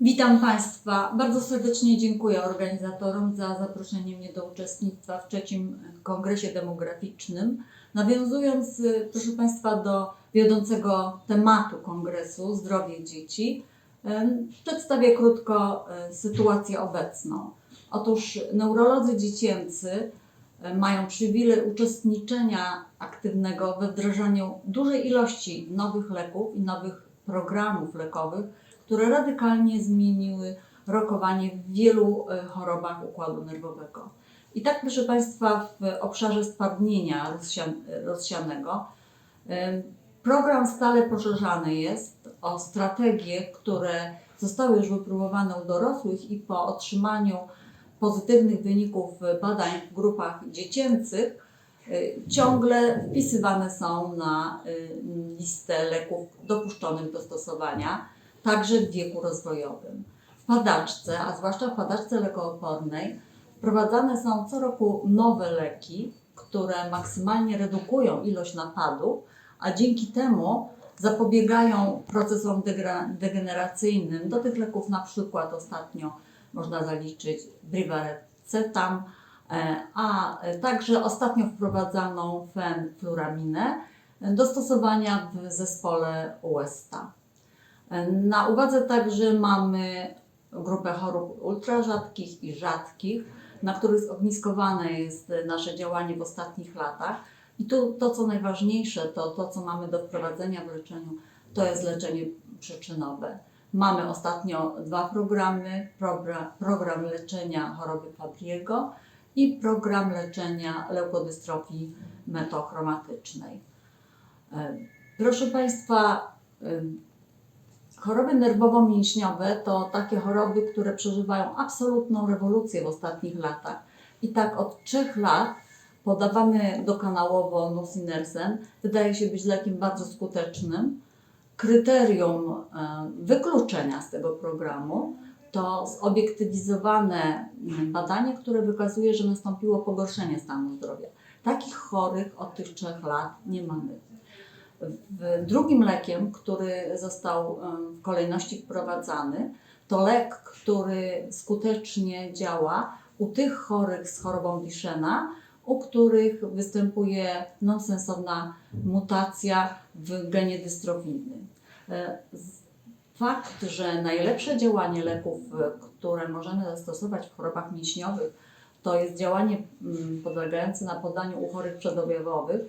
Witam Państwa. Bardzo serdecznie dziękuję organizatorom za zaproszenie mnie do uczestnictwa w trzecim kongresie demograficznym. Nawiązując, y, proszę Państwa, do wiodącego tematu kongresu zdrowie dzieci, y, przedstawię krótko y, sytuację obecną. Otóż neurolodzy dziecięcy mają przywilej uczestniczenia aktywnego we wdrażaniu dużej ilości nowych leków i nowych programów lekowych, które radykalnie zmieniły rokowanie w wielu e, chorobach układu nerwowego. I tak, proszę Państwa, w obszarze stwardnienia rozsia- rozsianego program stale poszerzany jest o strategie, które zostały już wypróbowane u dorosłych i po otrzymaniu pozytywnych wyników badań w grupach dziecięcych y, ciągle wpisywane są na y, listę leków dopuszczonych do stosowania także w wieku rozwojowym. W padaczce, a zwłaszcza w padaczce lekoopornej, wprowadzane są co roku nowe leki, które maksymalnie redukują ilość napadów, a dzięki temu zapobiegają procesom degeneracyjnym. Do tych leków na przykład ostatnio można zaliczyć Brivarecetam, e, a także ostatnio wprowadzaną fenfluraminę do stosowania w zespole UESTA. Na uwadze także mamy grupę chorób ultrarzadkich i rzadkich, na których zogniskowane jest nasze działanie w ostatnich latach. I tu to, co najważniejsze, to to, co mamy do wprowadzenia w leczeniu, to jest leczenie przyczynowe. Mamy ostatnio dwa programy, program, leczenia choroby Fabriego i program leczenia leukodystrofii metochromatycznej. Proszę Państwa, Choroby nerwowo-mięśniowe to takie choroby, które przeżywają absolutną rewolucję w ostatnich latach. I tak od trzech lat podawany dokanałowo nusinersen wydaje się być lekiem bardzo skutecznym. Kryterium e, wykluczenia z tego programu to zobiektywizowane mm, badanie, które wykazuje, że nastąpiło pogorszenie stanu zdrowia. Takich chorych od tych trzech lat nie mamy. Drugim lekiem, który został w kolejności wprowadzany, to lek, który skutecznie działa u tych chorych z chorobą Duchenne, u których występuje nonsensowna mutacja w genie dystrofijnym. E, Fakt, że najlepsze działanie leków, e, które możemy zastosować w chorobach mięśniowych, to jest działanie mm, polegające na podaniu u chorych przedobjawowych,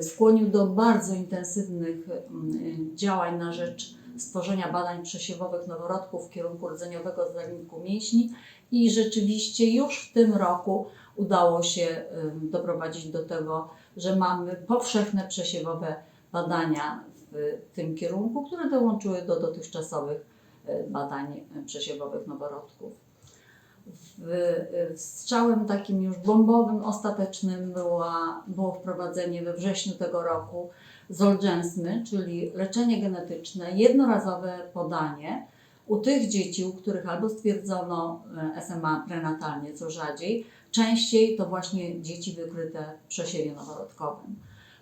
skłonił do bardzo intensywnych mm, działań na rzecz stworzenia badań przesiewowych noworodków w kierunku rdzeniowego zaginiku mięśni i rzeczywiście już w tym roku udało się doprowadzić do tego, że mamy powszechne przesiewowe badania w tym kierunku, które dołączyły do dotychczasowych e, badań e, przesiewowych noworodków. Strzałem takim już bombowym, ostatecznym była, było wprowadzenie we wrześniu tego roku Zolgensmy, czyli leczenie genetyczne, jednorazowe podanie u tych dzieci, u których albo stwierdzono e, SMA prenatalnie, co rzadziej, częściej to właśnie dzieci wykryte w przesiewie noworodkowym.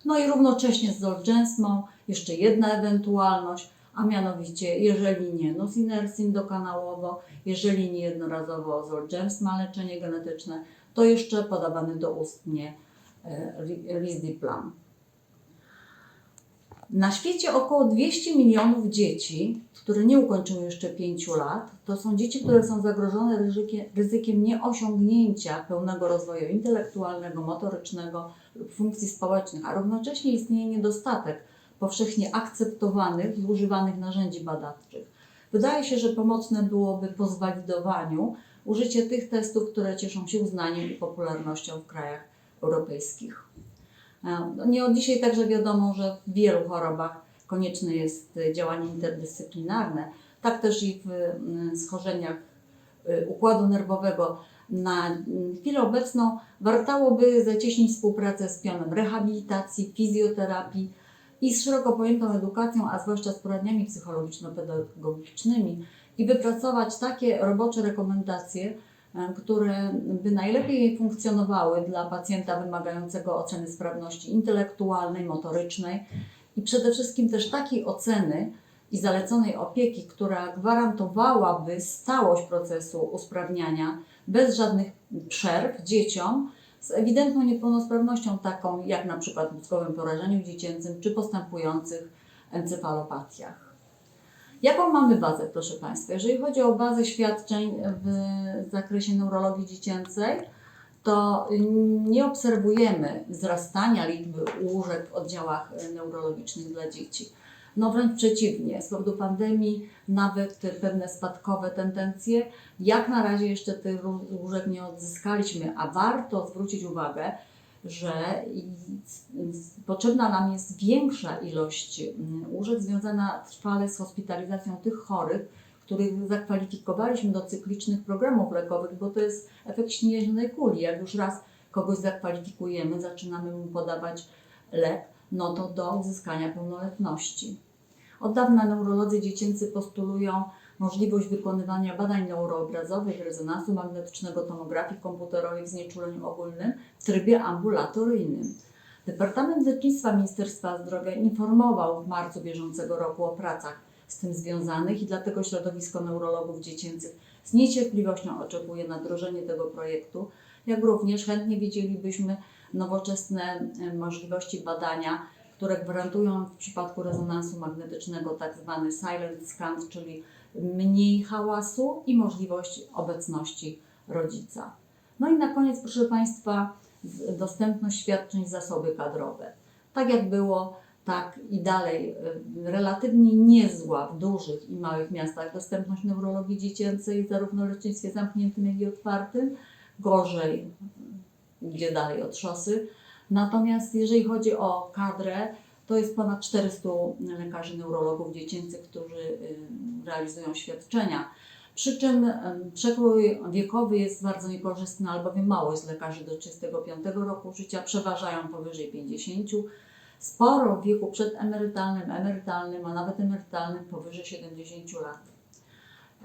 No i równocześnie z Zolgensmą jeszcze jedna ewentualność, a mianowicie jeżeli nie nusinersin dokanałowo, jeżeli nie jednorazowo Zolgensma leczenie genetyczne, to jeszcze podawany doustnie e, ri- Risdiplam. Na świecie około 200 milionów dzieci, które nie ukończyły jeszcze 5 lat, to są dzieci, które są zagrożone ryzykiem nieosiągnięcia pełnego rozwoju intelektualnego, motorycznego lub funkcji społecznych, a równocześnie istnieje niedostatek powszechnie akceptowanych i używanych narzędzi badawczych. Wydaje się, że pomocne byłoby po zwalidowaniu użycie tych testów, które cieszą się uznaniem i popularnością w krajach europejskich. E, Nie od dzisiaj także wiadomo, że w wielu chorobach konieczne jest e, działanie interdyscyplinarne. Tak też i w mm, schorzeniach e, układu nerwowego. Na chwilę obecną wartałoby zacieśnić współpracę z pionem rehabilitacji, fizjoterapii i z szeroko pojętą edukacją, a zwłaszcza z poradniami psychologiczno-pedagogicznymi i wypracować takie robocze rekomendacje, e, które by najlepiej funkcjonowały dla pacjenta wymagającego oceny sprawności intelektualnej, motorycznej i przede wszystkim też takiej oceny, i zaleconej opieki, która gwarantowałaby stałość procesu usprawniania bez żadnych przerw dzieciom z ewidentną niepełnosprawnością, taką jak na przykład mózgowym porażeniu dziecięcym czy postępujących encefalopatiach. Jaką mamy bazę, proszę Państwa? Jeżeli chodzi o bazę świadczeń w zakresie neurologii dziecięcej, to nie obserwujemy wzrastania liczby łóżek w oddziałach neurologicznych dla dzieci. No wręcz przeciwnie, z powodu pandemii nawet pewne spadkowe tendencje. Jak na razie jeszcze tych łóżek nie odzyskaliśmy, a warto zwrócić uwagę, że potrzebna nam jest większa ilość mm, łóżek związana trwale z hospitalizacją tych chorych, których zakwalifikowaliśmy do cyklicznych programów lekowych, bo to jest efekt śnieżnej kuli. Jak już raz kogoś zakwalifikujemy, zaczynamy mu podawać lek, no to do uzyskania pełnoletności. Od dawna neurolodzy dziecięcy postulują możliwość wykonywania badań neuroobrazowych, rezonansu magnetycznego, tomografii komputerowej w znieczuleniu ogólnym w trybie ambulatoryjnym. Departament Lecznictwa Ministerstwa Zdrowia informował w marcu bieżącego roku o pracach z tym związanych i dlatego środowisko neurologów dziecięcych z niecierpliwością oczekuje na wdrożenie tego projektu, jak również chętnie widzielibyśmy nowoczesne e, możliwości badania, które gwarantują w przypadku rezonansu magnetycznego tak zwany silent scan, czyli mniej hałasu i możliwość obecności rodzica. No i na koniec, proszę Państwa, dostępność świadczeń, zasoby kadrowe. Tak jak było, tak i dalej y, relatywnie niezła w dużych i małych miastach dostępność neurologii dziecięcej, zarówno w lecznictwie zamkniętym, jak i otwartym. Gorzej, gdzie dalej od szosy. Natomiast jeżeli chodzi o kadrę, to jest ponad 400 lekarzy neurologów dziecięcych, którzy y, realizują świadczenia. Przy czym em, przekrój wiekowy jest bardzo niekorzystny, albowiem mało jest lekarzy do 35 roku życia, przeważają powyżej 50. Sporo w wieku przedemerytalnym, emerytalnym, a nawet emerytalnym powyżej 70 lat.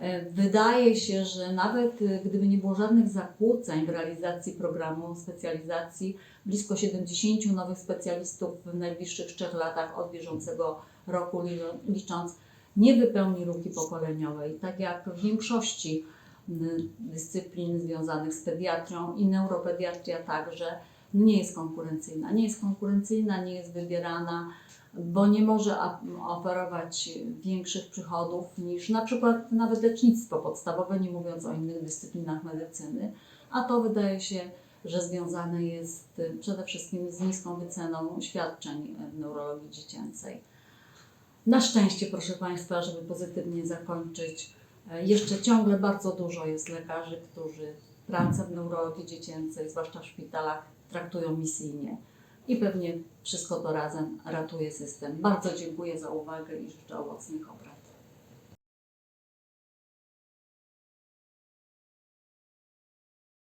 E, Wydaje się, że nawet y, gdyby nie było żadnych zakłóceń w realizacji programu specjalizacji, blisko 70 nowych specjalistów w najbliższych trzech latach od bieżącego roku li- licząc nie wypełni luki pokoleniowej, tak jak w większości dyscyplin związanych z pediatrią i neuropediatria także nie jest konkurencyjna. Nie jest konkurencyjna, nie jest wybierana, bo nie może oferować większych przychodów niż na przykład nawet lecznictwo podstawowe, nie mówiąc o innych dyscyplinach medycyny, a to wydaje się, że związane jest y, przede wszystkim z niską wyceną świadczeń w neurologii dziecięcej. Na szczęście, proszę Państwa, żeby pozytywnie zakończyć, e, jeszcze ciągle bardzo dużo jest lekarzy, którzy pracę w neurologii dziecięcej, zwłaszcza w szpitalach, traktują misyjnie. I pewnie wszystko to razem ratuje system. Bardzo dziękuję za uwagę i życzę owocnych obrad.